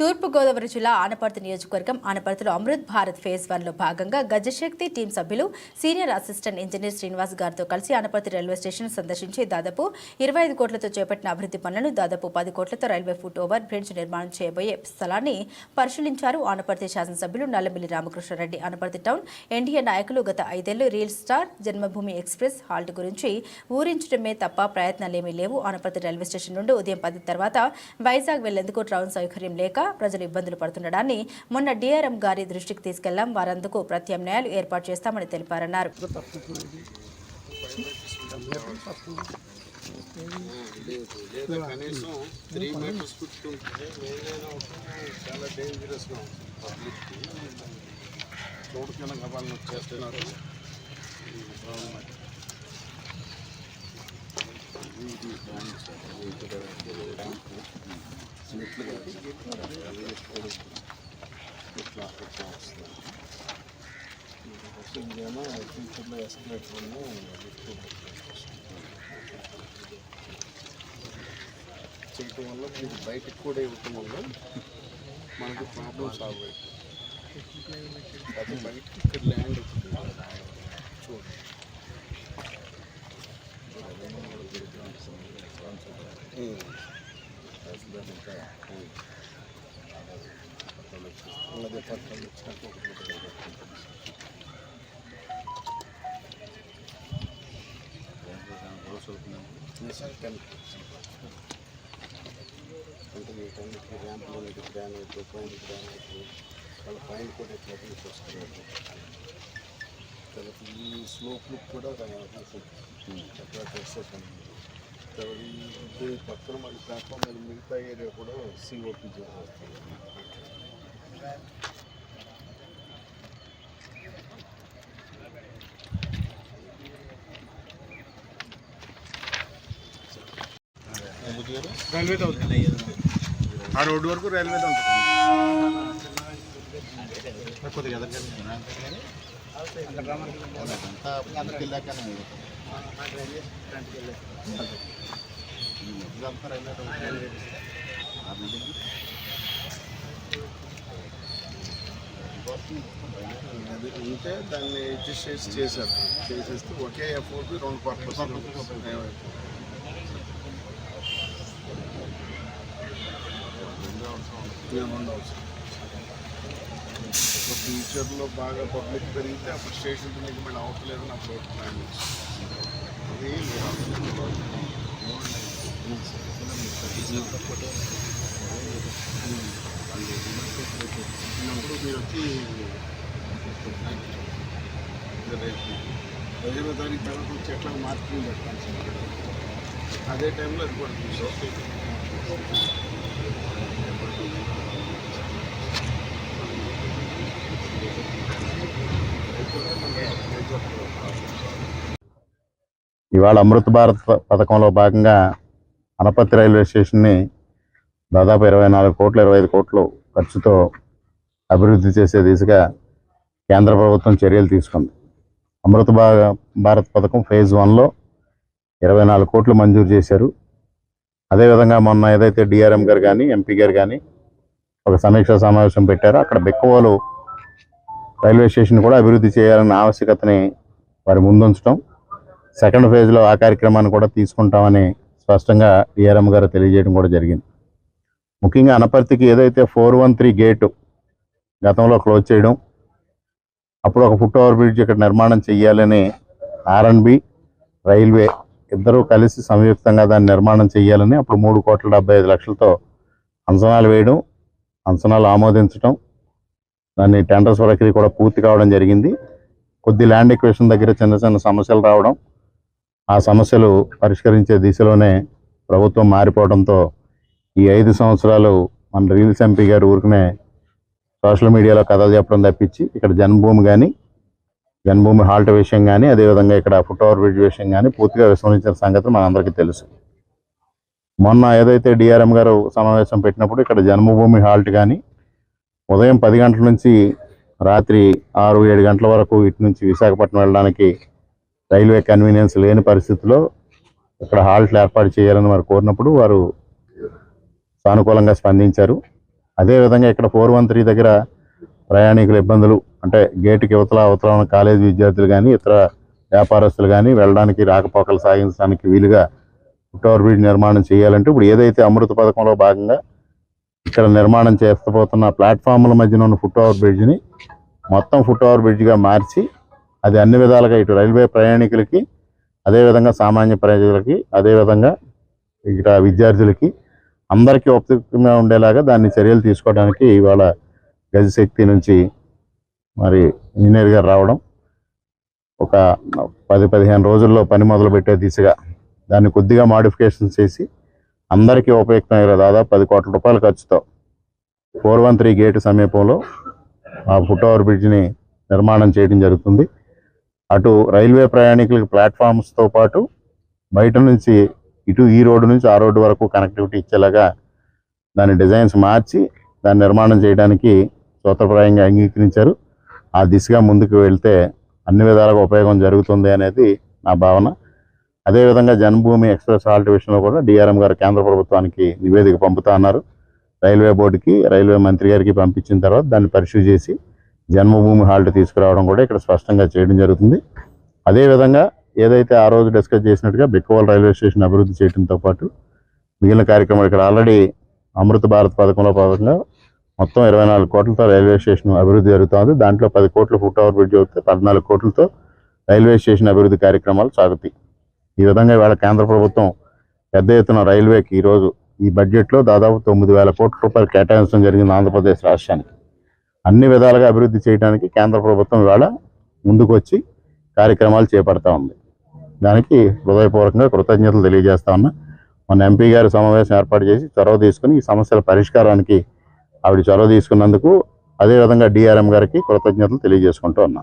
తూర్పుగోదావరి జిల్లా ఆనపర్తి నియోజకవర్గం ఆనపర్తిలో అమృత్ భారత్ ఫేజ్ వన్లో భాగంగా గజశక్తి టీం సభ్యులు సీనియర్ అసిస్టెంట్ ఇంజనీర్ శ్రీనివాస్ గారితో కలిసి ఆనపర్తి రైల్వే స్టేషన్ సందర్శించి దాదాపు ఇరవై ఐదు కోట్లతో చేపట్టిన అభివృద్ధి పనులను దాదాపు పది కోట్లతో రైల్వే ఫుట్ ఓవర్ బ్రిడ్జ్ నిర్మాణం చేయబోయే స్థలాన్ని పరిశీలించారు ఆనపర్తి శాసనసభ్యులు నల్లమిల్లి రామకృష్ణారెడ్డి. ఆనపర్తి టౌన్ ఎన్డీఏ నాయకులు గత ఐదేళ్ళు real star Janmabhoomi express halt గురించి ఊరించడమే తప్ప ప్రయత్నాలేమీ లేవు. ఆనపర్తి రైల్వే స్టేషన్ నుండి ఉదయం పది తర్వాత వైజాగ్ వెళ్ళేందుకు ట్రౌన్ సౌకర్యం లేక ప్రజలు ఇబ్బందులు పడుతుండడాన్ని మొన్న డీఆర్ఎం గారి దృష్టికి తీసుకెళ్ళాం. వారందుకు ప్రత్యామ్నాయాలు ఏర్పాటు చేస్తామని తెలిపారన్నారు. కనీసం త్రీ మీటర్స్ ఏదైనా చాలా డేంజరస్గా పబ్లిక్కి గబాలను వచ్చేస్తున్నారు. గవర్నమెంట్. ఎప్పుడు ఇట్లా ఇట్లా వస్తుంది ఇంకేమో ఫ్యూచర్లో ఎస్కలేటర్ చేయటం వల్ల మీకు బయటకు కూడా ఇవ్వటం వల్ల మనకి ప్రాబ్లం సాల్వ్ అవుతుంది అది బయటకి ఇక్కడ ల్యాండ్ వచ్చింది అంటే మీ టెన్కి గ్రానైట్ పైన గ్రానైట్ వాళ్ళ పైన కూడా ఇట్లా తీసుకొస్తున్నారు తర్వాత ఈ స్లోప్లు కూడా చక్కగా చేసేసాను తర్వాత ఈ పక్కన మళ్ళీ ప్లాట్ఫామ్ మిగతా ఏరియా కూడా సిఓపి చేసేస్తాను రైల్వేతో అవుతుంది ఆ రోడ్డు వరకు రైల్వేతో ఉంటుంది కొద్దిగా ఎదగలిగినా అది ఉంటే దాన్ని అడ్జస్ట్ చేసి చేశారు. చేసేస్తే ఒకే ఎఫ్ఓపి రెండు పర్పస్ రెండు అవసరం ఫ్యూచర్లో బాగా పబ్లిక్ పెరిగితే అప్పుడు స్టేషన్ మీకు మళ్ళీ అవట్లేదు నాకు రోడ్ ప్లాన్ అది మీరు వచ్చి రేపు పదిహేనో తారీఖు తర్వాత వచ్చి ఎట్లా మార్కెటింగ్ పెట్టాల్సి అదే టైంలో అది కూడా ఇవాళ అమృత్ భారత్ పథకంలో భాగంగా అనపత్తి రైల్వే స్టేషన్ని దాదాపు ఇరవై నాలుగు కోట్లు ఇరవై ఐదు కోట్లు ఖర్చుతో అభివృద్ధి చేసే దిశగా కేంద్ర ప్రభుత్వం చర్యలు తీసుకుంది. అమృత భారత్ పథకం ఫేజ్ వన్లో ఇరవై నాలుగు కోట్లు మంజూరు చేశారు. అదేవిధంగా మొన్న ఏదైతే డిఆర్ఎం గారు కానీ ఎంపీ గారు కానీ ఒక సమీక్షా సమావేశం పెట్టారో అక్కడ బెక్కవోలు రైల్వే స్టేషన్ కూడా అభివృద్ధి చేయాలన్న ఆవశ్యకతని వారి ముందుంచడం సెకండ్ ఫేజ్లో ఆ కార్యక్రమాన్ని కూడా తీసుకుంటామని స్పష్టంగా డిఆర్ఎం గారు తెలియజేయడం కూడా జరిగింది. ముఖ్యంగా అనపర్తికి ఏదైతే ఫోర్ వన్ త్రీ గేటు గతంలో క్లోజ్ చేయడం అప్పుడు ఒక ఫుట్ ఓవర్ బ్రిడ్జ్ ఇక్కడ నిర్మాణం చేయాలని ఆర్ఎన్బి రైల్వే ఇద్దరూ కలిసి సంయుక్తంగా దాన్ని నిర్మాణం చేయాలని అప్పుడు మూడు కోట్ల డెబ్బై ఐదు లక్షలతో అంచనాలు వేయడం అంచనాలు ఆమోదించడం దాన్ని టెండర్స్ ప్రక్రియ కూడా పూర్తి కావడం జరిగింది. కొద్ది ల్యాండ్ ఎక్వేషన్ దగ్గర చిన్న చిన్న సమస్యలు రావడం ఆ సమస్యలు పరిష్కరించే దిశలోనే ప్రభుత్వం మారిపోవడంతో ఈ ఐదు సంవత్సరాలు మన రీల్స్ ఎంపీ గారు ఊరికనే సోషల్ మీడియాలో కథలు చెప్పడం తప్పించి ఇక్కడ జన్మభూమి కానీ జన్మభూమి హాల్ట్ విషయం కానీ అదేవిధంగా ఇక్కడ ఫుట్ ఓవర్ బ్రిడ్జ్ విషయం కానీ పూర్తిగా విస్మరించిన సంగతి మనందరికీ తెలుసు. మొన్న ఏదైతే డిఆర్ఎం గారు సమావేశం పెట్టినప్పుడు ఇక్కడ జన్మభూమి హాల్ట్ కానీ ఉదయం పది గంటల నుంచి రాత్రి ఆరు ఏడు గంటల వరకు ఇటు నుంచి విశాఖపట్నం వెళ్ళడానికి రైల్వే కన్వీనియన్స్ లేని పరిస్థితిలో ఇక్కడ హాల్ట్లు ఏర్పాటు చేయాలని వారు కోరినప్పుడు వారు సానుకూలంగా స్పందించారు. అదేవిధంగా ఇక్కడ ఫోర్ వన్ త్రీ దగ్గర ప్రయాణికుల ఇబ్బందులు అంటే గేటుకి యువతల అవతల ఉన్న కాలేజీ విద్యార్థులు కానీ ఇతర వ్యాపారస్తులు కానీ వెళ్ళడానికి రాకపోకలు సాగించడానికి వీలుగా ఫుట్ ఓవర్ బ్రిడ్జ్ నిర్మాణం చేయాలంటే ఇప్పుడు ఏదైతే అమృత పథకంలో భాగంగా ఇక్కడ నిర్మాణం చేస్తపోతున్న ప్లాట్ఫామ్ల మధ్యన ఉన్న ఫుట్ ఓవర్ బ్రిడ్జ్ని మొత్తం ఫుట్ఓవర్ బ్రిడ్జ్గా మార్చి అది అన్ని విధాలుగా ఇటు రైల్వే ప్రయాణికులకి అదేవిధంగా సామాన్య ప్రజలకి అదేవిధంగా ఇక్కడ విద్యార్థులకి అందరికీ ఉపయుక్తంగా ఉండేలాగా దాన్ని చర్యలు తీసుకోవడానికి ఇవాళ గజశక్తి నుంచి మరి ఇంజనీర్ గారు రావడం ఒక పది పదిహేను రోజుల్లో పని మొదలు పెట్టే దిశగా దాన్ని కొద్దిగా మాడిఫికేషన్ చేసి అందరికీ ఉపయుక్తమైన దాదాపు పది కోట్ల రూపాయల ఖర్చుతో ఫోర్ వన్ త్రీ గేటు సమీపంలో ఆ ఫుట్ ఓవర్ బ్రిడ్జ్ని నిర్మాణం చేయడం జరుగుతుంది. అటు రైల్వే ప్రయాణికులకు ప్లాట్ఫామ్స్తో పాటు బయట నుంచి ఇటు ఈ రోడ్డు నుంచి ఆ రోడ్డు వరకు కనెక్టివిటీ ఇచ్చేలాగా దాని డిజైన్స్ మార్చి దాన్ని నిర్మాణం చేయడానికి సూత్రప్రాయంగా అంగీకరించారు. ఆ దిశగా ముందుకు వెళ్తే అన్ని విధాలుగా ఉపయోగం జరుగుతుంది అనేది నా భావన. అదేవిధంగా జన్మభూమి ఎక్స్ప్రెస్ హాల్ట్ విషయంలో కూడా డిఆర్ఎం గారు కేంద్ర ప్రభుత్వానికి నివేదిక పంపుతా అన్నారు. రైల్వే బోర్డుకి రైల్వే మంత్రి గారికి పంపించిన తర్వాత దాన్ని పరిశీలి చేసి జన్మభూమి హాల్ట్ తీసుకురావడం కూడా ఇక్కడ స్పష్టంగా చేయడం జరుగుతుంది. అదేవిధంగా ఏదైతే ఆ రోజు డిస్కస్ చేసినట్టుగా బిక్కవల్ రైల్వే స్టేషన్ అభివృద్ధి చేయడంతో పాటు మిగిలిన కార్యక్రమాలు ఇక్కడ ఆల్రెడీ అమృత భారత్ పథకంలో భాగంగా మొత్తం ఇరవై నాలుగు కోట్లతో రైల్వే స్టేషన్ అభివృద్ధి జరుగుతుంది. దాంట్లో పది కోట్లు ఫుట్ ఓవర్ బ్రిడ్జ్ అవుతే పద్నాలుగు కోట్లతో రైల్వే స్టేషన్ అభివృద్ధి కార్యక్రమాలు సాగుతాయి. ఈ విధంగా ఇవాళ కేంద్ర ప్రభుత్వం పెద్ద ఎత్తున రైల్వేకి ఈరోజు ఈ బడ్జెట్లో దాదాపు తొమ్మిది వేల కోట్ల రూపాయలు కేటాయించడం జరిగింది ఆంధ్రప్రదేశ్ రాష్ట్రానికి. అన్ని విధాలుగా అభివృద్ధి చేయడానికి కేంద్ర ప్రభుత్వం ఇవాళ ముందుకొచ్చి కార్యక్రమాలు చేపడతా ఉంది. దానికి హృదయపూర్వకంగా కృతజ్ఞతలు తెలియజేస్తా ఉన్నా. మన ఎంపీ గారు సమావేశం ఏర్పాటు చేసి చొరవ తీసుకుని ఈ సమస్యల పరిష్కారానికి ఆవిడ చొరవ తీసుకున్నందుకు అదేవిధంగా డిఆర్ఎం గారికి కృతజ్ఞతలు తెలియజేసుకుంటూ ఉన్నా.